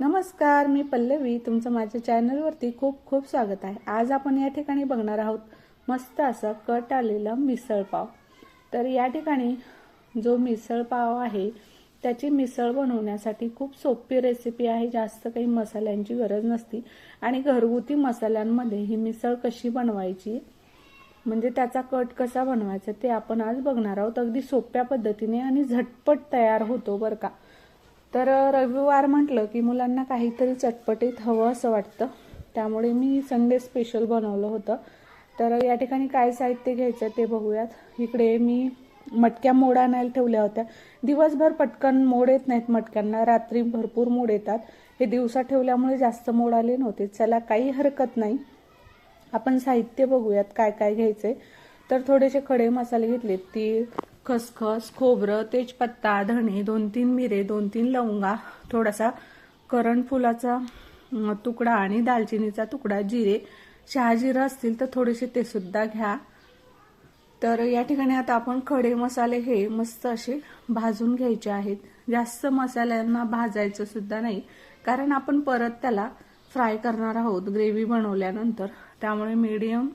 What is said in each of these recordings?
नमस्कार मी पल्लवी. तुमचं माझ्या चॅनलवरती खूप खूप स्वागत आहे. आज आपण या ठिकाणी बघणार आहोत मस्त असं कट आलेलं मिसळपाव तर या ठिकाणी जो मिसळपाव आहे त्याची मिसळ बनवण्यासाठी खूप सोपी रेसिपी आहे. जास्त काही मसाल्यांची गरज नसती. आणि घरगुती मसाल्यांमध्ये ही मिसळ कशी बनवायची म्हणजे त्याचा कट कसा बनवायचा ते आपण आज बघणार आहोत. अगदी सोप्या पद्धतीने आणि झटपट तयार होतो बरं का. तर रविवार म्हटलं की मुलांना काहीतरी चटपटीत हवं असं वाटतं. त्यामुळे मी संडे स्पेशल बनवलं होतं. तर या ठिकाणी काय साहित्य घ्यायचं ते बघूयात. इकडे मी मटक्या मोड आणायला ठेवल्या होत्या. दिवसभर पटकन मोड येत नाहीत मटक्यांना. रात्री भरपूर मोड येतात. हे दिवसा ठेवल्यामुळे जास्त मोड आले नव्हते. चला काही हरकत नाही. आपण साहित्य बघूयात काय काय घ्यायचंय. तर थोडेसे खडे मसाले घेतले तीळ खसखस खोबरं तेजपत्ता धणे दोन तीन मिरे दोन तीन लवंगा थोडासा करण फुलाचा तुकडा आणि दालचिनीचा तुकडा जिरे शहाजिरं असतील तर थोडेसे ते सुद्धा घ्या. तर या ठिकाणी आता आपण खडे मसाले हे मस्त असे भाजून घ्यायचे आहेत. जास्त मसाल्यांना भाजायचं सुद्धा नाही कारण आपण परत त्याला फ्राय करणार आहोत ग्रेव्ही बनवल्यानंतर. त्यामुळे मीडियम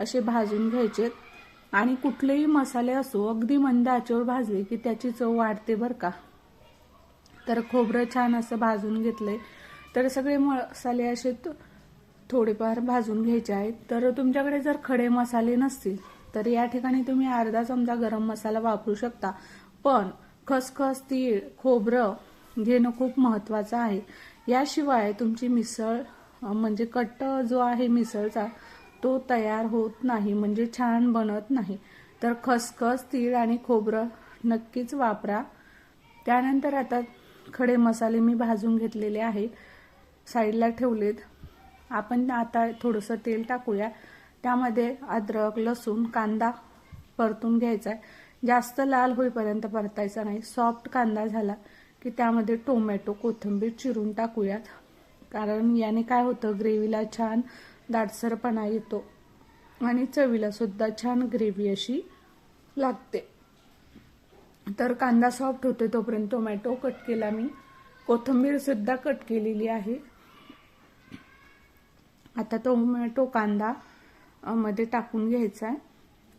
असे भाजून घ्यायचे आणि कुठलेही मसाले असो अगदी मंद आचेवर भाजले की त्याची चव वाढते बरं का. तर खोबरं छान असं भाजून घेतलंय. तर सगळे मसाले असे त- थोडेफार भाजून घ्यायचे आहेत. तर तुमच्याकडे जर खडे मसाले नसतील तर या ठिकाणी तुम्ही अर्धा चमचा गरम मसाला वापरू शकता. पण खसखस तीळ खोबरं घेणं खूप महत्वाचं आहे. याशिवाय तुमची मिसळ म्हणजे कट्ट जो आहे मिसळचा तो तयार होत नाही म्हणजे छान बनत नाही. तर खसखस तीळ आणि खोबरं नक्कीच वापरा. त्यानंतर आता खडे मसाले मी भाजून घेतलेले आहे. साईडला ठेवलेत. आपण आता थोडंसं तेल टाकूया. त्यामध्ये अद्रक लसूण कांदा परतून घ्यायचा आहे. जास्त लाल होईपर्यंत परतायचा नाही. सॉफ्ट कांदा झाला की त्यामध्ये टोमॅटो कोथिंबीर चिरून टाकूयात. कारण याने काय होतं ग्रेव्हीला छान दाटसरपणा येतो आणि चवीला सुद्धा छान ग्रेव्ही अशी लागते. तर कांदा सॉफ्ट होते तोपर्यंत टोमॅटो कट केला मी. कोथंबीर सुद्धा कट केलेली आहे. आता टोमॅटो कांदा मध्ये टाकून घ्यायचा आहे.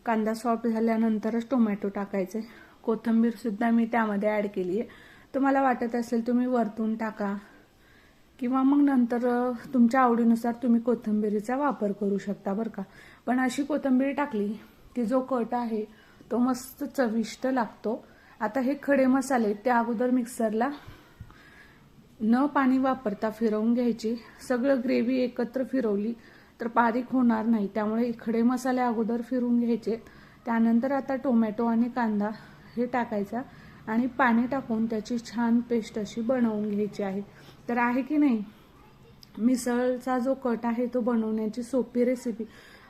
कांदा सॉफ्ट झाल्यानंतरच टोमॅटो टाकायचे. कोथंबीर सुद्धा मी त्यामध्ये ॲड केली आहे तुम्हाला वाटत असेल तुम्ही वरतून टाका. किंवा मग नंतर तुमच्या आवडीनुसार तुम्ही कोथिंबीरीचा वापर करू शकता बरं का. पण अशी कोथिंबीर टाकली की जो कट आहे तो मस्त चविष्ट लागतो. आता हे खडे मसाले त्या अगोदर मिक्सरला न पाणी वापरता फिरवून घ्यायची. सगळं ग्रेव्ही एकत्र फिरवली तर बारीक होणार नाही. त्यामुळे खडे मसाले अगोदर फिरून घ्यायचे. त्यानंतर आता टोमॅटो आणि कांदा हे टाकायचा आणि पाणी टाकून त्याची छान पेस्ट अशी बनवून घ्यायची आहे. तर आहे की नाही? मिसळचा जो कट आहे तो बनवण्याची सोपी रेसिपी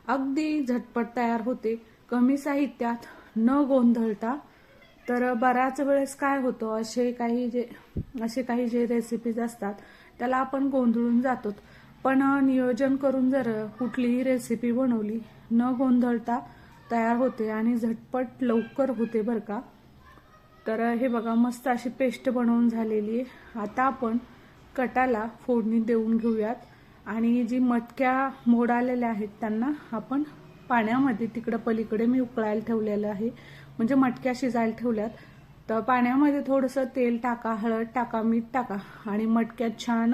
अगदी झटपट तयार होते. कमी साहित्यात न गोंधळता. तर बऱ्याच वेळेस काय होतं असे काही जे असे काही जे रेसिपीज असतात त्याला आपण गोंधळून जातो पण नियोजन करून जर कुठलीही रेसिपी बनवली न गोंधळता तयार होते आणि झटपट लवकर होते बरं का? तर हे बघा मस्त अशी पेस्ट बनवून झालेली आहे. आता आपण कटाला फोडणी देऊन घेऊयात. आणि जी मटक्या मोड आलेल्या आहेत त्यांना आपण पाण्यामध्ये तिकडं पलीकडे मी उकळायला ठेवलेलं आहे. म्हणजे मटक्या शिजायला ठेवल्यात. तर पाण्यामध्ये थोडंसं तेल टाका हळद टाका मीठ टाका. आणि मटक्यात छान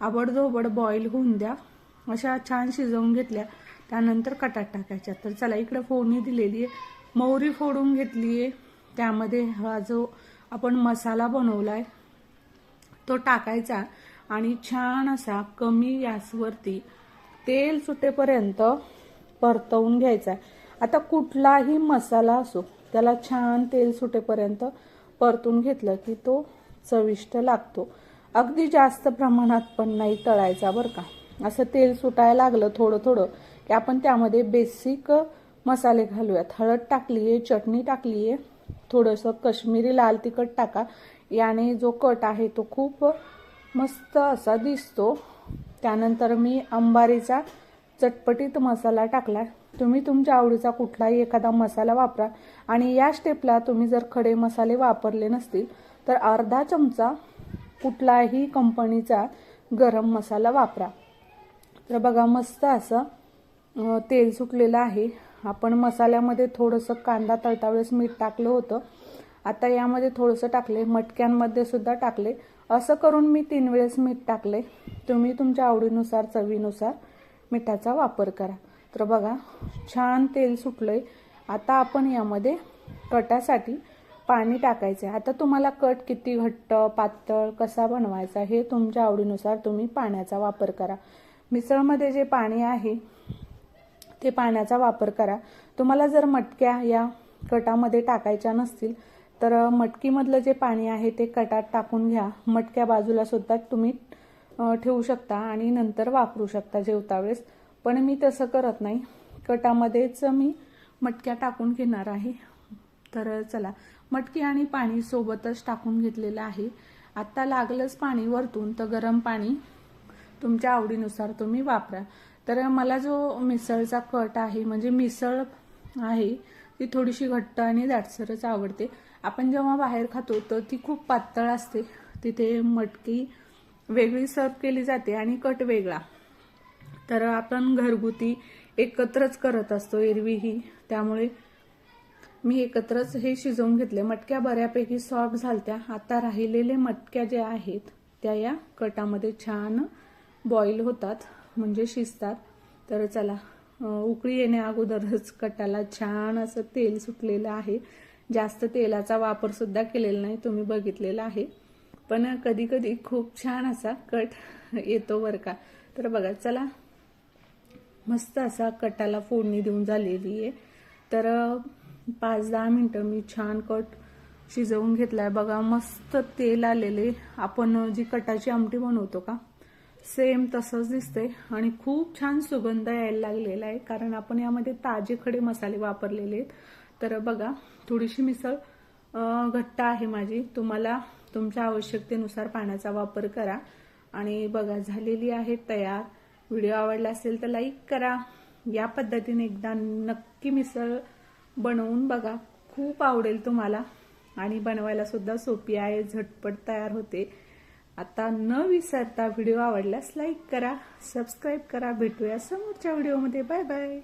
आबडधोबड बॉईल होऊन द्या. अशा छान शिजवून घेतल्या. त्यानंतर कटात टाकायच्या. तर चला इकडे फोडणी दिलेली आहे. मोहरी फोडून घेतली आहे त्यामध्ये हा जो आपण मसाला बनवला आहे तो टाकायचा आणि छान असा कमी गॅसवरती तेल सुटेपर्यंत परतवून घ्यायचा. आता कुठलाही मसाला असो त्याला छान तेल सुटेपर्यंत परतून घेतलं की तो चविष्ट लागतो. अगदी जास्त प्रमाणात पण नाही तळायचा बरं का. असं तेल सुटायला लागलं थोडं थोडं की आपण त्यामध्ये बेसिक मसाले घालूयात. हळद टाकली आहे चटणी टाकली आहे थोडंसं कश्मीरी लाल तिखट टाका. याने जो कट आहे तो खूप मस्त असा दिसतो. त्यानंतर मी अंबारीचा चटपटीत मसाला टाकला. तुम्ही तुमच्या आवडीचा कुठलाही एखादा मसाला वापरा आणि या स्टेपला तुम्ही जर खडे मसाले वापरले नसतील तर अर्धा चमचा कुठलाही कंपनीचा गरम मसाला वापरा. तर बघा मस्त असं तेल सुटलेलं आहे. आपण मसाल्यामध्ये थोडंसं कांदा तळता वेळेस मीठ टाकलं होतं. आता यामध्ये थोडंसं टाकले मटक्यांमध्ये सुद्धा टाकले. असं करून मी तीन वेळेस मीठ टाकले. तुम्ही तुमच्या आवडीनुसार चवीनुसार मिठाचा वापर करा. तर बघा छान तेल सुटलंय. आता आपण यामध्ये कटासाठी पाणी टाकायचं आहे आता तुम्हाला कट किती घट्ट पातळ कसा बनवायचा हे तुमच्या आवडीनुसार तुम्ही पाण्याचा वापर करा. मिसळमध्ये जे पाणी आहे ते पाण्याचा वापर करा. तुम्हाला जर मटक्या या कटामध्ये टाकायच्या नसतील तर मटकीमधलं जे पाणी आहे ते कटात टाकून घ्या. मटक्या बाजूला सुद्धा तुम्ही ठेवू शकता आणि नंतर वापरू शकता जेवता वेळेस. पण मी तसं करत नाही. कटामध्येच मी मटक्या टाकून घेणार आहे. तर चला. मटकी आणि पाणी सोबतच टाकून घेतलेलं आहे. आत्ता लागलंच पाणी वरतून तर गरम पाणी तुमच्या आवडीनुसार तुम्ही वापरा. तर मला जो मिसळचा कट आहे म्हणजे मिसळ आहे ती थोडीशी घट्ट आणि दाटसरच आवडते. आपण जेव्हा बाहेर खातो तर ती खूप पातळ असते. तिथे मटकी वेगळी सर्व केली जाते आणि कट वेगळा. तर आपण घरगुती एकत्रच करत असतो एरवी ही. त्यामुळे मी एकत्रच हे शिजवून घेतले. मटक्या बऱ्यापैकी सॉफ्ट झालत्या. आता राहिलेले मटक्या ज्या आहेत त्या या कटामध्ये छान बॉईल होतात म्हणजे शिजतात. तर चला उकळी येण्या अगोदरच कटाला छान असं तेल सुटलेलं आहे. जास्त तेलाचा वापर सुद्धा केलेला नाही तुम्ही बघितलेला आहे. पण कधी कधी खूप छान असा कट येतो बरं का. तर बघा चला. मस्त असा कटाला फोडणी देऊन झालेली आहे. तर पाच दहा मिनटं मी छान कट शिजवून घेतलाय. बघा मस्त तेल आलेले. आपण जी कटाची आमटी बनवतो का सेम तसंच दिसते आणि खूप छान सुगंध यायला लागलेला आहे. कारण आपण यामध्ये ताजे खडे मसाले वापरलेले आहेत. तर बघा थोडीशी मिसळ घट्ट आहे माझी. तुम्हाला तुमच्या आवश्यकतेनुसार पाण्याचा वापर करा. आणि बघा झालेली आहे तयार. व्हिडिओ आवडला असेल तर लाईक करा. या पद्धतीने एकदा नक्की मिसळ बनवून बघा. खूप आवडेल तुम्हाला. आणि बनवायला सुद्धा सोपी आहे झटपट तयार होते. आता न विसरता व्हिडिओ आवडल्यास लाईक करा सबस्क्राईब करा. भेटूया समोरच्या व्हिडिओमध्ये. Bye bye.